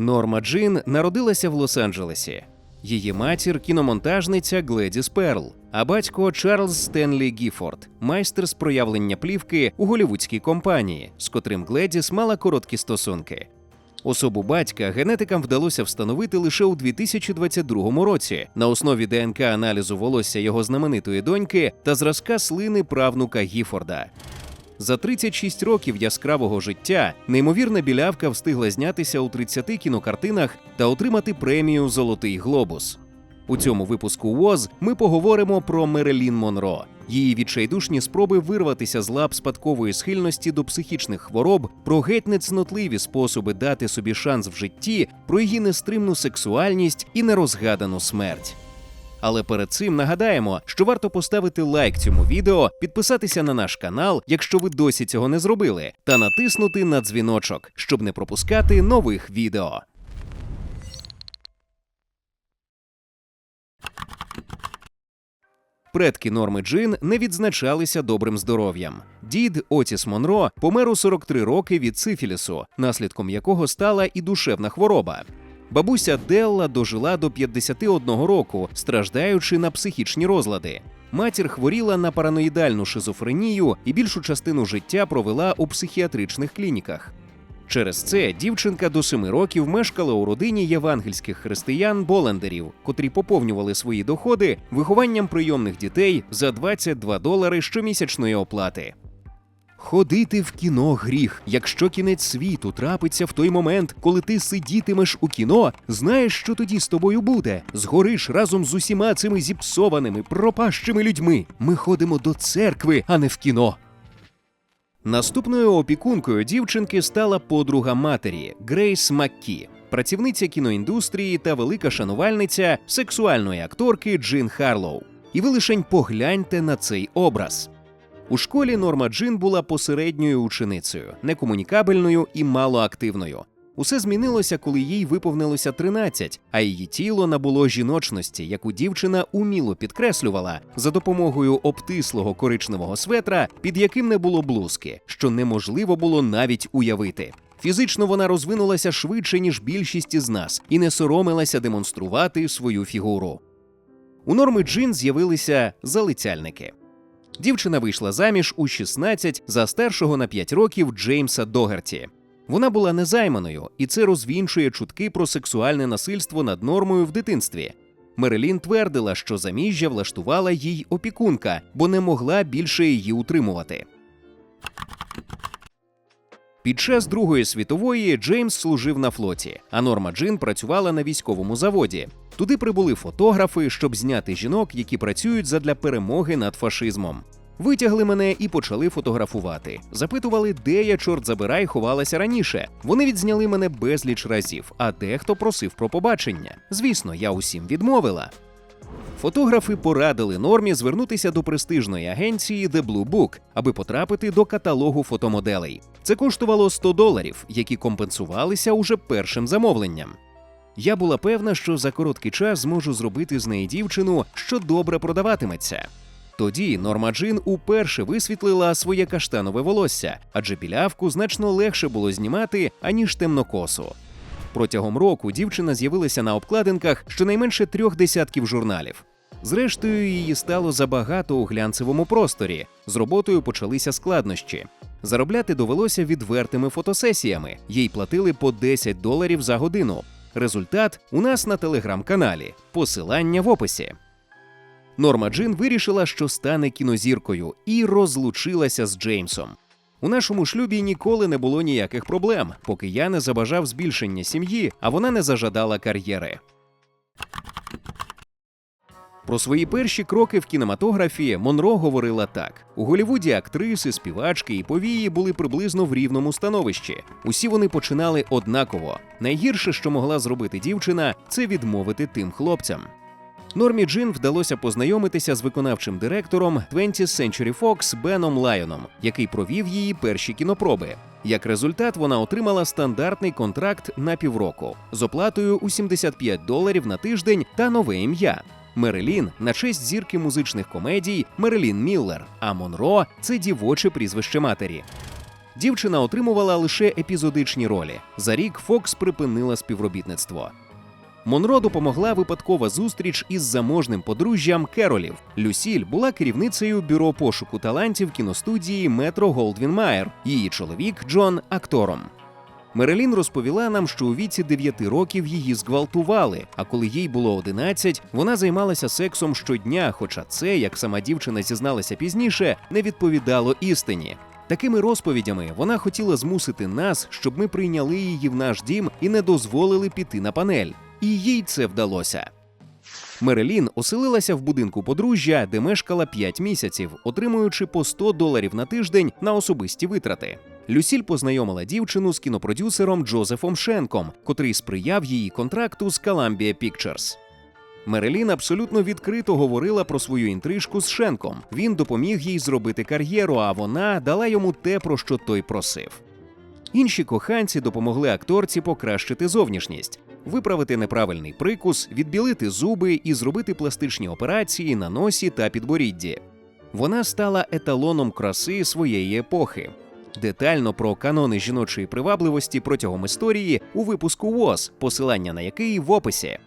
Норма Джин народилася в Лос-Анджелесі. Її матір кіномонтажниця Гледіс Перл, а батько Чарльз Стенлі Гіфорд, майстер з проявлення плівки у голівудській компанії, з котрим Гледіс мала короткі стосунки. Особу батька генетикам вдалося встановити лише у 2022 році на основі ДНК аналізу волосся його знаменитої доньки та зразка слини правнука Гіфорда. За 36 років яскравого життя неймовірна білявка встигла знятися у 30 кінокартинах та отримати премію Золотий глобус. У цьому випуску ВОЗ ми поговоримо про Мерелін Монро, її відчайдушні спроби вирватися з лап спадкової схильності до психічних хвороб, про геть нецнотливі способи дати собі шанс в житті, про її нестримну сексуальність і нерозгадану смерть. Але перед цим нагадаємо, що варто поставити лайк цьому відео, підписатися на наш канал, якщо ви досі цього не зробили, та натиснути на дзвіночок, щоб не пропускати нових відео. Предки Норми Джин не відзначалися добрим здоров'ям. Дід Отіс Монро помер у 43 роки від сифілісу, наслідком якого стала і душевна хвороба. Бабуся Делла дожила до 51 року, страждаючи на психічні розлади. Матір хворіла на параноїдальну шизофренію і більшу частину життя провела у психіатричних клініках. Через це дівчинка до семи років мешкала у родині євангельських християн Болендерів, котрі поповнювали свої доходи вихованням прийомних дітей за 22 долари щомісячної оплати. Ходити в кіно гріх. Якщо кінець світу трапиться в той момент, коли ти сидітимеш у кіно, знаєш, що тоді з тобою буде. Згориш разом з усіма цими зіпсованими, пропащими людьми. Ми ходимо до церкви, а не в кіно. Наступною опікункою дівчинки стала подруга матері Грейс Маккі, працівниця кіноіндустрії та велика шанувальниця сексуальної акторки Джин Харлоу. І ви лишень погляньте на цей образ. У школі Норма Джин була посередньою ученицею, некомунікабельною і малоактивною. Усе змінилося, коли їй виповнилося 13, а її тіло набуло жіночності, яку дівчина уміло підкреслювала за допомогою обтислого коричневого светра, під яким не було блузки, що неможливо було навіть уявити. Фізично вона розвинулася швидше, ніж більшість із нас, і не соромилася демонструвати свою фігуру. У норми Джин з'явилися залицяльники. Дівчина вийшла заміж у 16 за старшого на 5 років Джеймса Догерті. Вона була незайманою, і це розвінчує чутки про сексуальне насильство над нормою в дитинстві. Мерелін твердила, що заміжжя влаштувала їй опікунка, бо не могла більше її утримувати. Під час Другої світової Джеймс служив на флоті, а Норма Джин працювала на військовому заводі. Туди прибули фотографи, щоб зняти жінок, які працюють задля перемоги над фашизмом. Витягли мене і почали фотографувати. Запитували, де я, чорт забирай, ховалася раніше. Вони відзняли мене безліч разів, а дехто просив про побачення. Звісно, я усім відмовила. Фотографи порадили нормі звернутися до престижної агенції The Blue Book, аби потрапити до каталогу фотомоделей. Це коштувало 100 доларів, які компенсувалися уже першим замовленням. Я була певна, що за короткий час зможу зробити з неї дівчину, що добре продаватиметься. Тоді Норма Джин уперше висвітлила своє каштанове волосся, адже білявку значно легше було знімати, аніж темнокосу. Протягом року дівчина з'явилася на обкладинках щонайменше трьох десятків журналів. Зрештою, її стало забагато у глянцевому просторі. З роботою почалися складнощі. Заробляти довелося відвертими фотосесіями. Їй платили по 10 доларів за годину. Результат у нас на телеграм-каналі. Посилання в описі. Норма Джин вирішила, що стане кінозіркою, і розлучилася з Джеймсом. У нашому шлюбі ніколи не було ніяких проблем, поки я не забажав збільшення сім'ї, а вона не зажадала кар'єри. Про свої перші кроки в кінематографі Монро говорила так: у Голівуді актриси, співачки і повії були приблизно в рівному становищі. Усі вони починали однаково. Найгірше, що могла зробити дівчина, це відмовити тим хлопцям. Нормі Джин вдалося познайомитися з виконавчим директором 20th Century Fox Беном Лайоном, який провів її перші кінопроби. Як результат, вона отримала стандартний контракт на півроку з оплатою у 75 доларів на тиждень та нове ім'я. Мерелін на честь зірки музичних комедій Мерелін Міллер, а Монро це дівоче прізвище матері. Дівчина отримувала лише епізодичні ролі. За рік Фокс припинила співробітництво. Монро допомогла випадкова зустріч із заможним подружжям Керолів. Люсіль була керівницею бюро пошуку талантів кіностудії Метро Голдвін Майер. Її чоловік Джон актором. Мерелін розповіла нам, що у віці 9 років її зґвалтували, а коли їй було 11, вона займалася сексом щодня, хоча це, як сама дівчина зізналася пізніше, не відповідало істині. Такими розповідями вона хотіла змусити нас, щоб ми прийняли її в наш дім і не дозволили піти на панель. І їй це вдалося. Мерелін оселилася в будинку подружжя, де мешкала 5 місяців, отримуючи по 100 доларів на тиждень на особисті витрати. Люсіль познайомила дівчину з кінопродюсером Джозефом Шенком, котрий сприяв її контракту з Columbia Pictures. Мерелін абсолютно відкрито говорила про свою інтрижку з Шенком. Він допоміг їй зробити кар'єру, а вона дала йому те, про що той просив. Інші коханці допомогли акторці покращити зовнішність, виправити неправильний прикус, відбілити зуби і зробити пластичні операції на носі та підборідді. Вона стала еталоном краси своєї епохи. Детально про канони жіночої привабливості протягом історії у випуску ВОЗ, посилання на який в описі.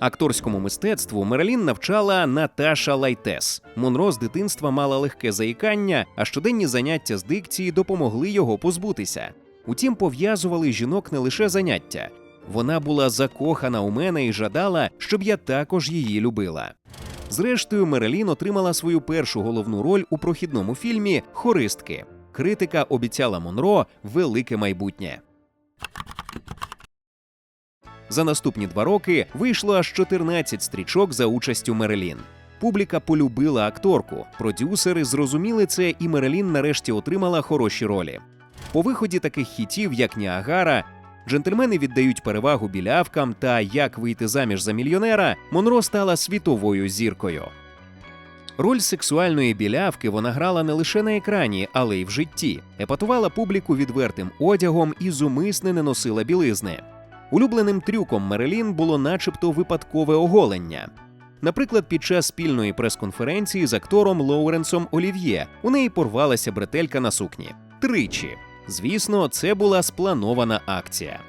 Акторському мистецтву Мерелін навчала Наташа Лайтес. Монро з дитинства мала легке заїкання, а щоденні заняття з дикції допомогли його позбутися. Утім, пов'язували жінок не лише заняття. Вона була закохана у мене і жадала, щоб я також її любила. Зрештою, Мерелін отримала свою першу головну роль у прохідному фільмі Хористки. Критика обіцяла Монро велике майбутнє. За наступні два роки вийшло аж 14 стрічок за участю Мерелін. Публіка полюбила акторку, продюсери зрозуміли це, і Мерелін нарешті отримала хороші ролі. По виході таких хітів, як Ніагара, джентльмени віддають перевагу білявкам та як вийти заміж за мільйонера, Монро стала світовою зіркою. Роль сексуальної білявки вона грала не лише на екрані, але й в житті. Епатувала публіку відвертим одягом і зумисне не носила білизни. Улюбленим трюком Мерелін було начебто випадкове оголення. Наприклад, під час спільної прес-конференції з актором Лоуренсом Олів'є у неї порвалася бретелька на сукні. Тричі. Звісно, це була спланована акція.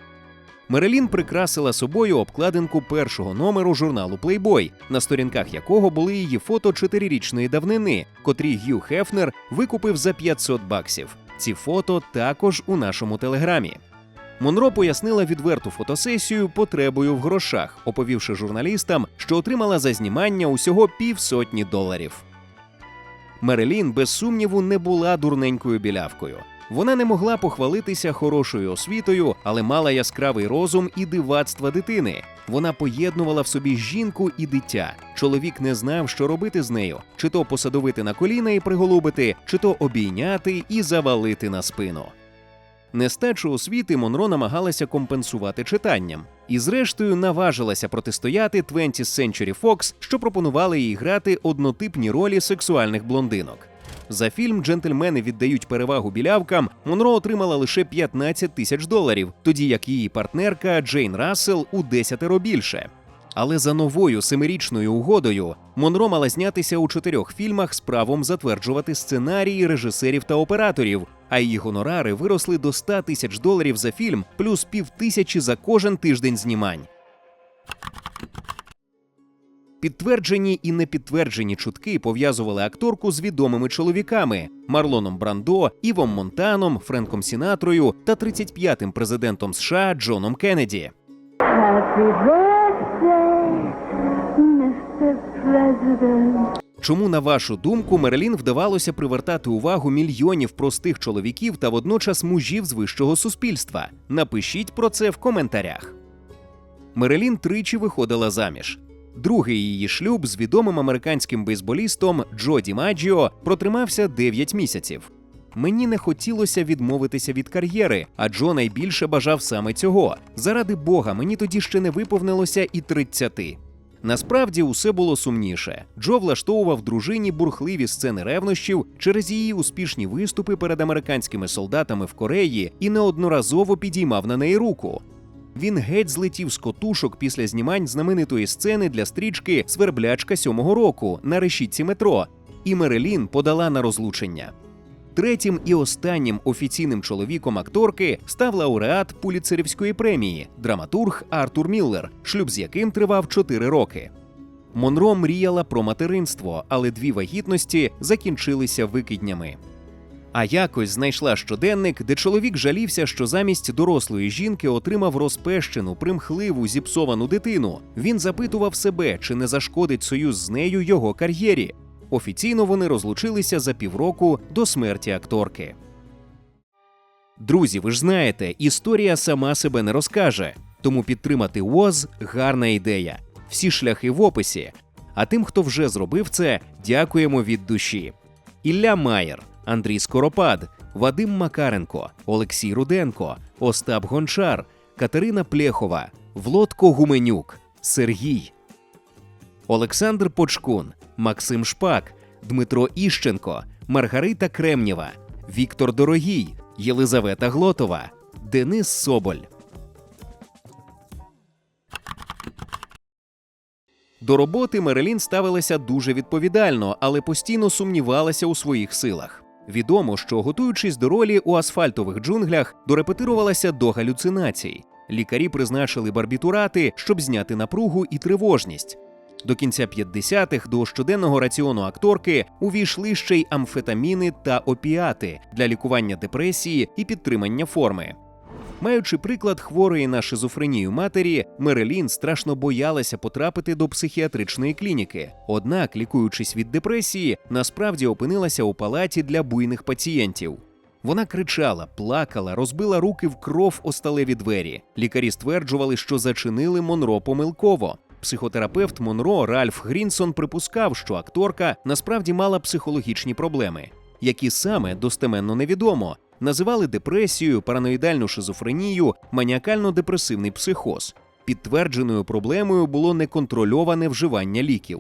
Мерелін прикрасила собою обкладинку першого номеру журналу Playboy, на сторінках якого були її фото чотирирічної давнини, котрі Г'ю Хефнер викупив за 500 баксів. Ці фото також у нашому телеграмі. Монро пояснила відверту фотосесію потребою в грошах, оповівши журналістам, що отримала за знімання усього півсотні доларів. Мерелін, без сумніву, не була дурненькою білявкою. Вона не могла похвалитися хорошою освітою, але мала яскравий розум і дивацтва дитини. Вона поєднувала в собі жінку і дитя. Чоловік не знав, що робити з нею: чи то посадовити на коліна і приголубити, чи то обійняти і завалити на спину. Нестачу освіти Монро намагалася компенсувати читанням, і, зрештою, наважилася протистояти 20th Century Fox, що пропонували їй грати однотипні ролі сексуальних блондинок. За фільм Джентльмени віддають перевагу білявкам. Монро отримала лише 15 тисяч доларів, тоді як її партнерка Джейн Рассел у десятеро більше. Але за новою семирічною угодою Монро мала знятися у чотирьох фільмах з правом затверджувати сценарії режисерів та операторів, а її гонорари виросли до 100 тисяч доларів за фільм, плюс півтисячі за кожен тиждень знімань. Підтверджені і непідтверджені чутки пов'язували акторку з відомими чоловіками Марлоном Брандо, Івом Монтаном, Френком Сінатрою та 35-м президентом США Джоном Кеннеді. Чому, на вашу думку, Мерлін вдавалося привертати увагу мільйонів простих чоловіків та водночас мужів з вищого суспільства? Напишіть про це в коментарях. Мерелін тричі виходила заміж. Другий її шлюб з відомим американським бейсболістом Джо Ді Маджіо протримався 9 місяців. Мені не хотілося відмовитися від кар'єри, а Джо найбільше бажав саме цього. Заради Бога, мені тоді ще не виповнилося і 30. Насправді усе було сумніше. Джо влаштовував дружині бурхливі сцени ревнощів через її успішні виступи перед американськими солдатами в Кореї і неодноразово підіймав на неї руку. Він геть злетів з котушок після знімань знаменитої сцени для стрічки Сверблячка сьомого року на решітці метро, і Мерелін подала на розлучення. Третім і останнім офіційним чоловіком акторки став лауреат Пуліцерівської премії, драматург Артур Міллер, шлюб з яким тривав 4 роки. Монро мріяла про материнство, але дві вагітності закінчилися викиднями. А якось знайшла щоденник, де чоловік жалівся, що замість дорослої жінки отримав розпещену, примхливу, зіпсовану дитину. Він запитував себе, чи не зашкодить союз з нею його кар'єрі. Офіційно вони розлучилися за півроку до смерті акторки. Друзі, ви ж знаєте, історія сама себе не розкаже, тому підтримати ВОЗ гарна ідея. Всі шляхи в описі. А тим, хто вже зробив це, дякуємо від душі. Ілля Маєр, Андрій Скоропад, Вадим Макаренко, Олексій Руденко, Остап Гончар, Катерина Плєхова, Влодко Гуменюк, Сергій, Олександр Почкун, Максим Шпак, Дмитро Іщенко, Маргарита Кремнєва, Віктор Дорогій, Єлизавета Глотова, Денис Соболь. До роботи Мерелін ставилася дуже відповідально, але постійно сумнівалася у своїх силах. Відомо, що готуючись до ролі у асфальтових джунглях, дорепетирувалася до галюцинацій. Лікарі призначили барбітурати, щоб зняти напругу і тривожність. До кінця 50-х до щоденного раціону акторки увійшли ще й амфетаміни та опіати для лікування депресії і підтримання форми. Маючи приклад хворої на шизофренію матері, Мерелін страшно боялася потрапити до психіатричної клініки. Однак, лікуючись від депресії, насправді опинилася у палаті для буйних пацієнтів. Вона кричала, плакала, розбила руки в кров о сталеві двері. Лікарі стверджували, що зачинили Монро помилково. Психотерапевт Монро Ральф Грінсон припускав, що акторка насправді мала психологічні проблеми, які саме достеменно невідомо. Називали депресією, параноїдальну шизофренію, маніакально-депресивний психоз. Підтвердженою проблемою було неконтрольоване вживання ліків.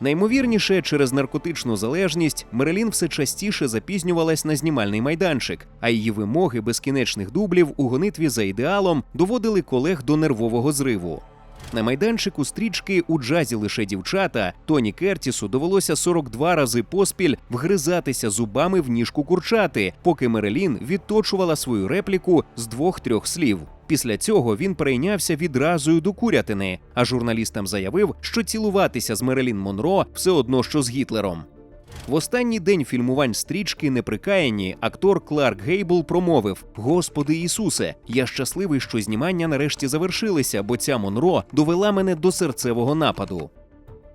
Наймовірніше, через наркотичну залежність Мерелін все частіше запізнювалась на знімальний майданчик, а її вимоги безкінечних дублів у гонитві за ідеалом доводили колег до нервового зриву. На майданчику стрічки у джазі лише дівчата Тоні Кертісу довелося 42 рази поспіль вгризатися зубами в ніжку курчати, поки Мерелін відточувала свою репліку з двох-трьох слів. Після цього він прийнявся відразу до курятини, а журналістам заявив, що цілуватися з Мерелін Монро все одно, що з Гітлером. В останній день фільмувань стрічки Неприкаяні актор Кларк Гейбл промовив: Господи Ісусе, я щасливий, що знімання нарешті завершилися, бо ця Монро довела мене до серцевого нападу.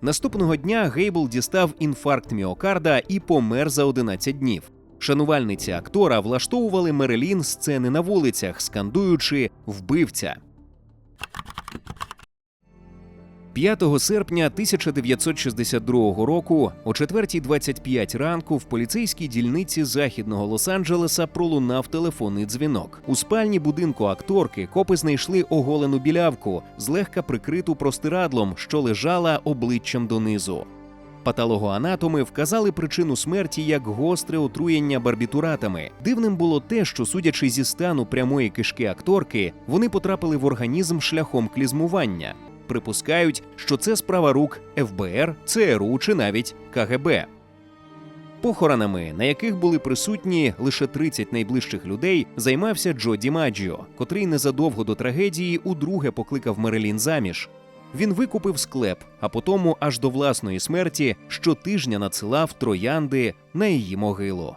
Наступного дня Гейбл дістав інфаркт міокарда і помер за 11 днів. Шанувальниці актора влаштовували Мерелін сцени на вулицях, скандуючи вбивця. 5 серпня 1962 року о 4.25 ранку в поліцейській дільниці західного Лос-Анджелеса пролунав телефонний дзвінок. У спальні будинку акторки копи знайшли оголену білявку, злегка прикриту простирадлом, що лежала обличчям донизу. Патологоанатоми вказали причину смерті як гостре отруєння барбітуратами. Дивним було те, що, судячи зі стану прямої кишки акторки, вони потрапили в організм шляхом клізмування. Припускають, що це справа рук ФБР, ЦРУ чи навіть КГБ. Похоронами, на яких були присутні лише 30 найближчих людей, займався Джо Дімаджіо, котрий незадовго до трагедії удруге покликав Мерелін заміж. Він викупив склеп, а потому аж до власної смерті щотижня надсилав троянди на її могилу.